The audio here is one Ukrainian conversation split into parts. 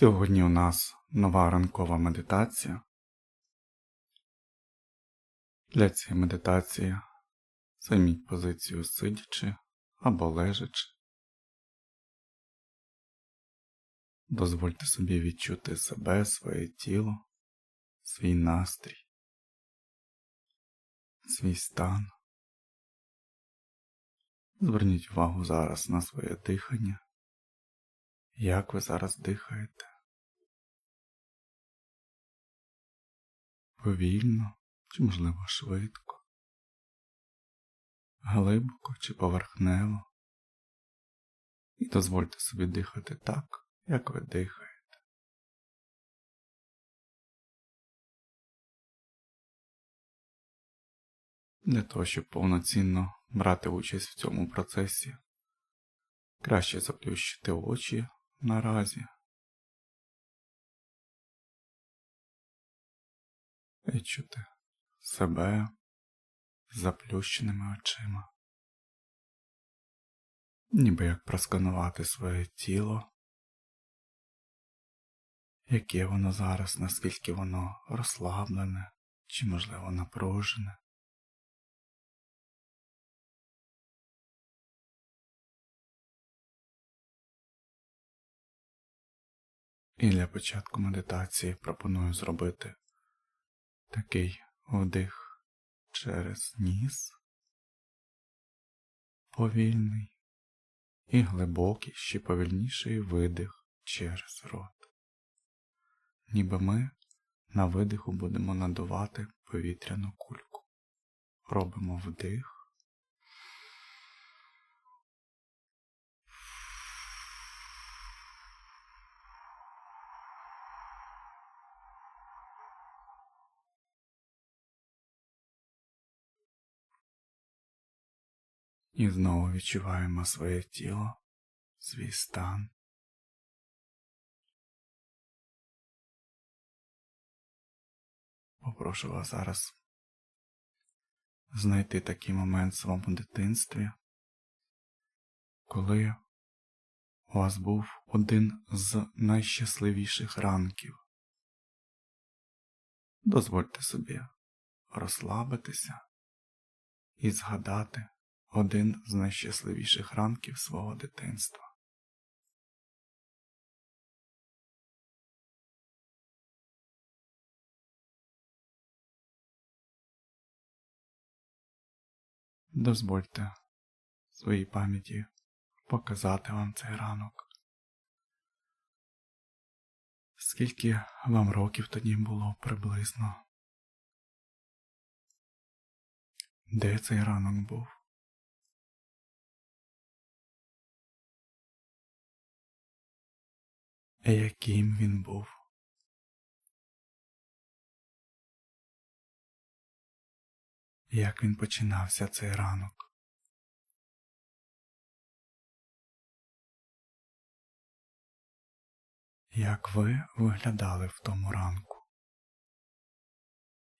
Сьогодні у нас нова ранкова медитація. Для цієї медитації займіть позицію сидячи або лежачи. Дозвольте собі відчути себе, своє тіло, свій настрій, свій стан. Зверніть увагу зараз на своє дихання. Як ви зараз дихаєте? Повільно чи, можливо, швидко, глибоко чи поверхнево. І дозвольте собі дихати так, як ви дихаєте. Для того, щоб повноцінно брати участь в цьому процесі, краще заплющити очі наразі. Відчути себе заплющеними очима, ніби як просканувати своє тіло, яке воно зараз, наскільки воно розслаблене чи, можливо, напружене. І для початку медитації пропоную зробити такий вдих через ніс, повільний і глибокий, ще повільніший видих через рот. Ніби ми на видиху будемо надувати повітряну кульку. Робимо вдих. І знову відчуваємо своє тіло, свій стан. Попрошу вас зараз знайти такий момент в своєму дитинстві, коли у вас був один з найщасливіших ранків. Дозвольте собі розслабитися і згадати один з найщасливіших ранків свого дитинства. Дозвольте своїй пам'яті показати вам цей ранок. Скільки вам років тоді було приблизно? Де цей ранок був? Яким він був. Як він починався цей ранок? Як ви виглядали в тому ранку?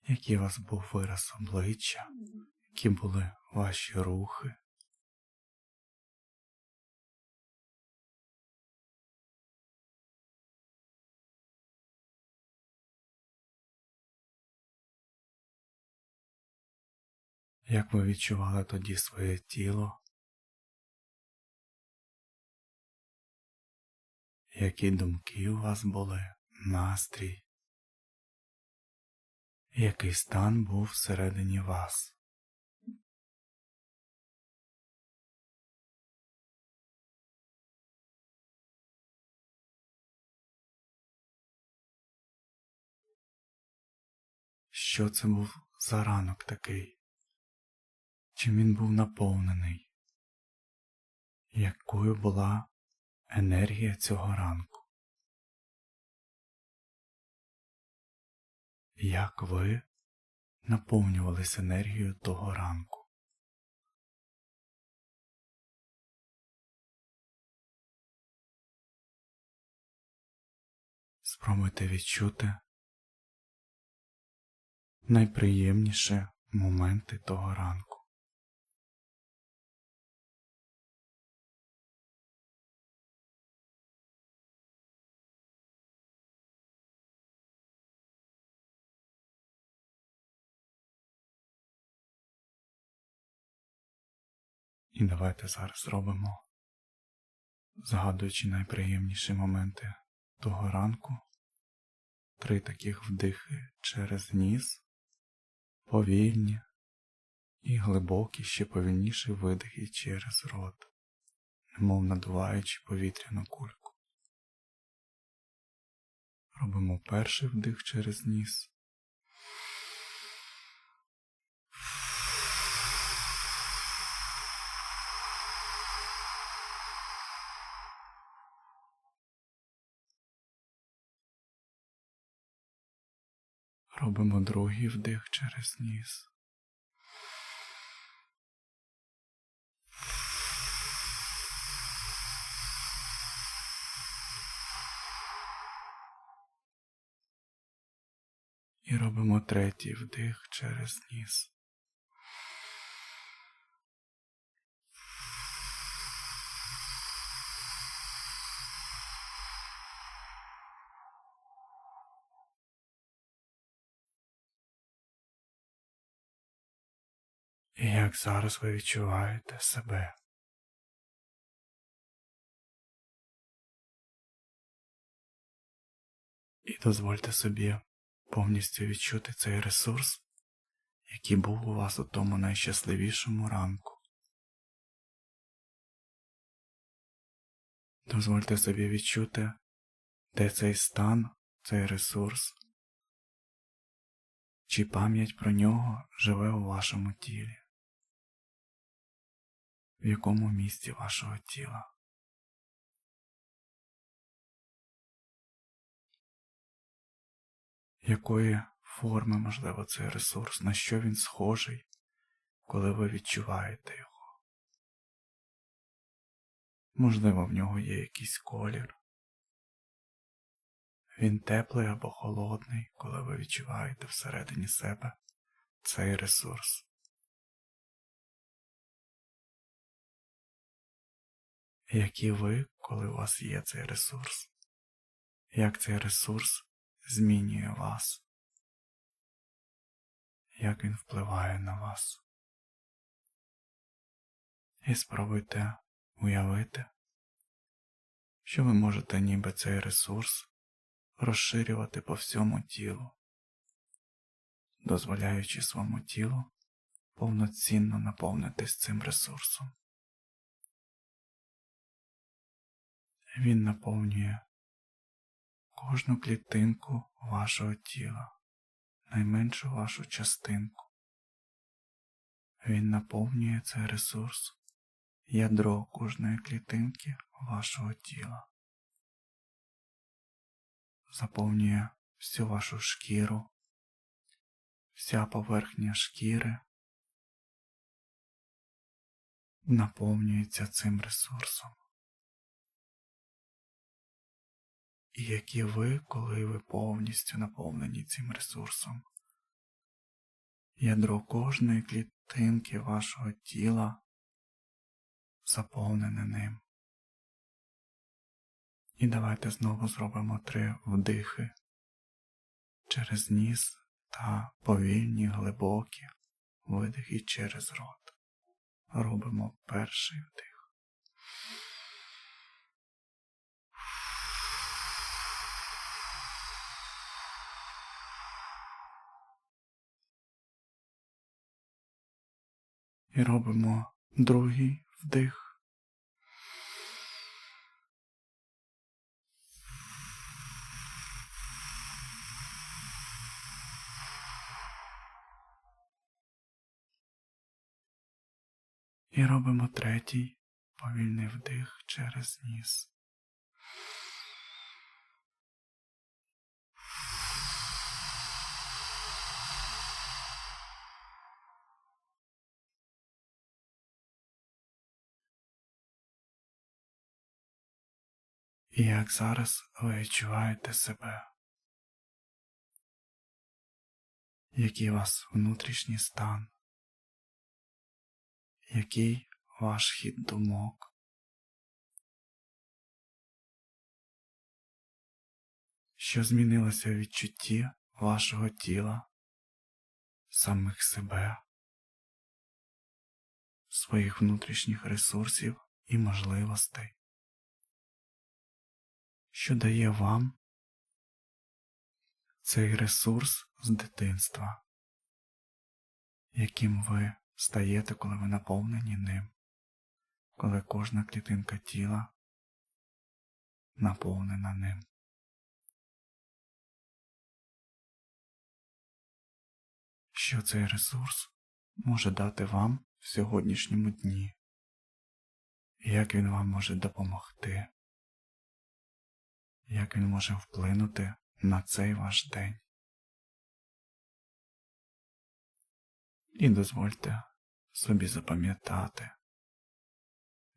Який у вас був вираз обличчя, які були ваші рухи? Як ви відчували тоді своє тіло? Які думки у вас були, настрій? Який стан був всередині вас? Що це був за ранок такий? Чим він був наповнений, якою була енергія цього ранку. Як ви наповнювались енергією того ранку? Спробуйте відчути найприємніші моменти того ранку. І давайте зараз зробимо, згадуючи найприємніші моменти того ранку, три таких вдихи через ніс, повільні і глибокі, ще повільніші видихи через рот, немов надуваючи повітряну кульку. Робимо перший вдих через ніс. Робимо другий вдих через ніс. І робимо третій вдих через ніс. І як зараз ви відчуваєте себе? І дозвольте собі повністю відчути цей ресурс, який був у вас у тому найщасливішому ранку. Дозвольте собі відчути, де цей стан, цей ресурс, чи пам'ять про нього живе у вашому тілі, в якому місці вашого тіла. Якої форми можливо цей ресурс, на що він схожий, коли ви відчуваєте його? Можливо, в нього є якийсь колір. Він теплий або холодний, коли ви відчуваєте всередині себе цей ресурс. Які ви, коли у вас є цей ресурс? Як цей ресурс змінює вас? Як він впливає на вас? І спробуйте уявити, що ви можете ніби цей ресурс розширювати по всьому тілу, дозволяючи своєму тілу повноцінно наповнитись цим ресурсом. Він наповнює кожну клітинку вашого тіла, найменшу вашу частинку. Він наповнює цей ресурс, ядро кожної клітинки вашого тіла, заповнює всю вашу шкіру, вся поверхня шкіри наповнюється цим ресурсом. І які ви, коли ви повністю наповнені цим ресурсом. Ядро кожної клітинки вашого тіла заповнене ним. І давайте знову зробимо три вдихи через ніс та повільні глибокі видихи через рот. Робимо перший вдих. І робимо другий вдих. І робимо третій повільний вдих через ніс. І як зараз ви відчуваєте себе, який у вас внутрішній стан, який ваш хід думок, що змінилося в відчутті вашого тіла, самих себе, своїх внутрішніх ресурсів і можливостей, що дає вам цей ресурс з дитинства, яким ви стаєте, коли ви наповнені ним, коли кожна клітинка тіла наповнена ним. Що цей ресурс може дати вам в сьогоднішньому дні? Як він вам може допомогти? Як він може вплинути на цей ваш день? І дозвольте собі запам'ятати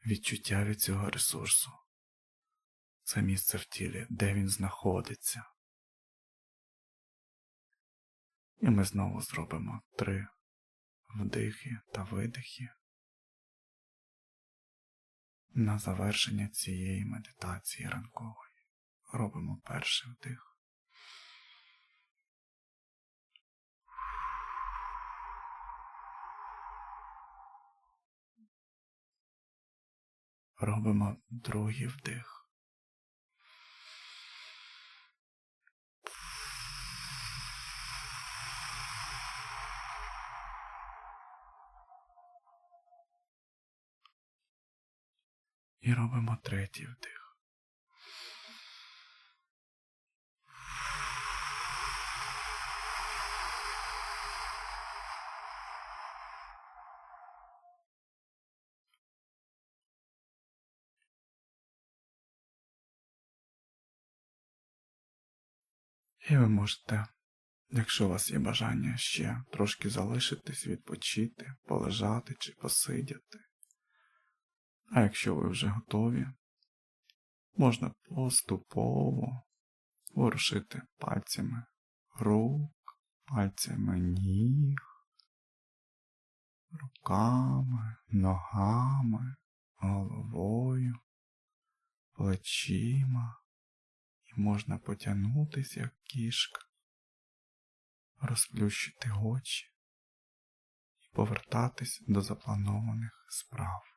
відчуття від цього ресурсу. Це місце в тілі, де він знаходиться. І ми знову зробимо три вдихи та видихи на завершення цієї медитації ранкової. Робимо перший вдих. Робимо другий вдих. І робимо третій вдих. І ви можете, якщо у вас є бажання ще трошки залишитись, відпочити, полежати чи посидіти. А якщо ви вже готові, можна поступово ворушити пальцями рук, пальцями ніг, руками, ногами, головою, плечима, можна потягнутися, як кішка, розплющити очі і повертатись до запланованих справ.